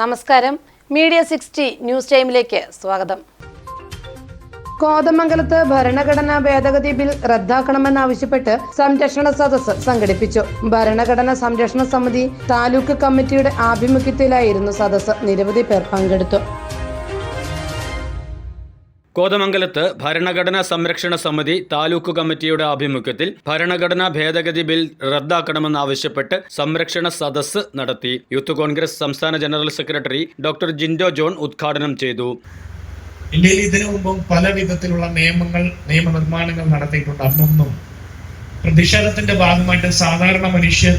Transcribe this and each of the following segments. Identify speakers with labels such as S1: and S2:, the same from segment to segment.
S1: നമസ്കാരം. Media sixty news ടൈമിലേക്ക് സ്വാഗതം. കോതമംഗലത്ത് ഭരണഘടനാ ഭേദഗതി ബിൽ റദ്ദാക്കണമെന്നാവശ്യപ്പെട്ട് സംരക്ഷണ സദസ് സംഘടിപ്പിച്ചു. ഭരണഘടനാ സംരക്ഷണ സമിതി താലൂക്ക് കമ്മിറ്റിയുടെ ആഭിമുഖ്യത്തിലായിരുന്നു സദസ്സ്. നിരവധി പേർ പങ്കെടുത്തു.
S2: കോതമംഗലത്ത് ഭരണഘടനാ സംരക്ഷണ സമിതി താലൂക്ക് കമ്മിറ്റിയുടെ ആഭിമുഖ്യത്തിൽ ഭരണഘടനാ ഭേദഗതി ബിൽ റദ്ദാക്കണമെന്നാവശ്യപ്പെട്ട് സംരക്ഷണ സദസ്സ് നടത്തി. യൂത്ത് കോൺഗ്രസ് സംസ്ഥാന general secretary doctor Jindo John ഉദ്ഘാടനം ചെയ്തു.
S3: ഇന്ത്യയിൽ ഇതിനു മുമ്പും പല വിധത്തിലുള്ള നിയമങ്ങൾ നിയമനിർമ്മാണങ്ങൾ നടത്തിയിട്ടുണ്ട്. അന്നൊന്നും പ്രതിഷേധത്തിന്റെ ഭാഗമായിട്ട് സാധാരണ മനുഷ്യർ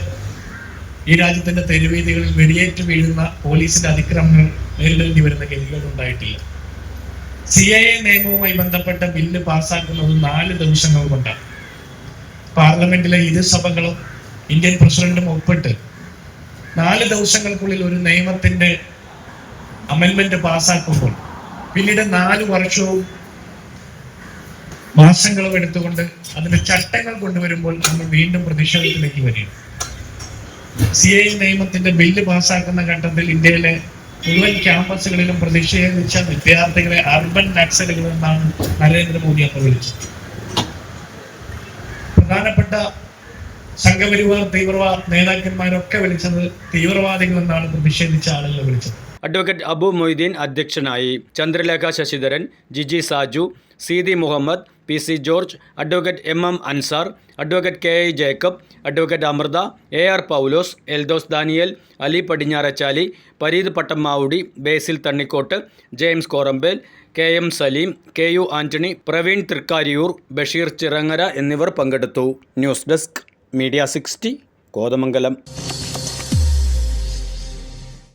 S3: ഈ രാജ്യത്തിന്റെ തെരുവീതികളിൽ വെടിയേറ്റ് വീഴുന്ന പോലീസിന്റെ അതിക്രമങ്ങൾ നേരിടേണ്ടി വരുന്ന ഗതികൾ ഉണ്ടായിട്ടില്ല. സി ഐ എ നിയമവുമായി ബന്ധപ്പെട്ട ബില്ല് പാസ്സാക്കുന്നത് നാല് ദിവസങ്ങൾ കൊണ്ടാണ്. പാർലമെന്റിലെ ഇരുസഭകളും ഇന്ത്യൻ പ്രസിഡന്റും ഒപ്പിട്ട് നാല് ദിവസങ്ങൾക്കുള്ളിൽ ഒരു നിയമത്തിന്റെ അമെന്റ്മെന്റ് പാസ്സാക്കുമ്പോൾ പിന്നീട് നാല് വർഷവും മാസങ്ങളും എടുത്തുകൊണ്ട് അതിന്റെ ചട്ടങ്ങൾ കൊണ്ടുവരുമ്പോൾ നമ്മൾ വീണ്ടും പ്രതിഷേധത്തിലേക്ക് വരിക സി ഐ നിയമത്തിന്റെ ബില്ല് പാസ്സാക്കുന്ന ഘട്ടത്തിൽ ഇന്ത്യയിലെ മുഴുവൻ ക്യാമ്പസുകളിലും പ്രതിഷേധിച്ച വിദ്യാർത്ഥികളെ അർബൻ നക്സലുകൾ എന്നാണ് നരേന്ദ്രമോദി അന്ന് വിളിച്ചത്. പ്രധാനപ്പെട്ട സംഘപരിവാർ തീവ്രവാദ നേതാക്കന്മാരൊക്കെ വിളിച്ചത് തീവ്രവാദികൾ എന്നാണ് പ്രതിഷേധിച്ച ആളുകൾ വിളിച്ചത്.
S2: അഡ്വക്കേറ്റ് അബു മൊയ്തീൻ അധ്യക്ഷനായി Chandralekha Sasidharan Jiji Saju Seethi Muhammad P C George advocate M M Ansar advocate K I Jacob advocate Amrutha A R Paulose Eldhose Daniel Ali Padinjarachali Pareeth Pattammavudi Basil Thannikottu James Korambel K M Saleem K U Antony Praveen Thrikkariyoor Basheer Chirangara എന്നിവർ പങ്കെടുത്തു. News desk media sixty Kothamangalam.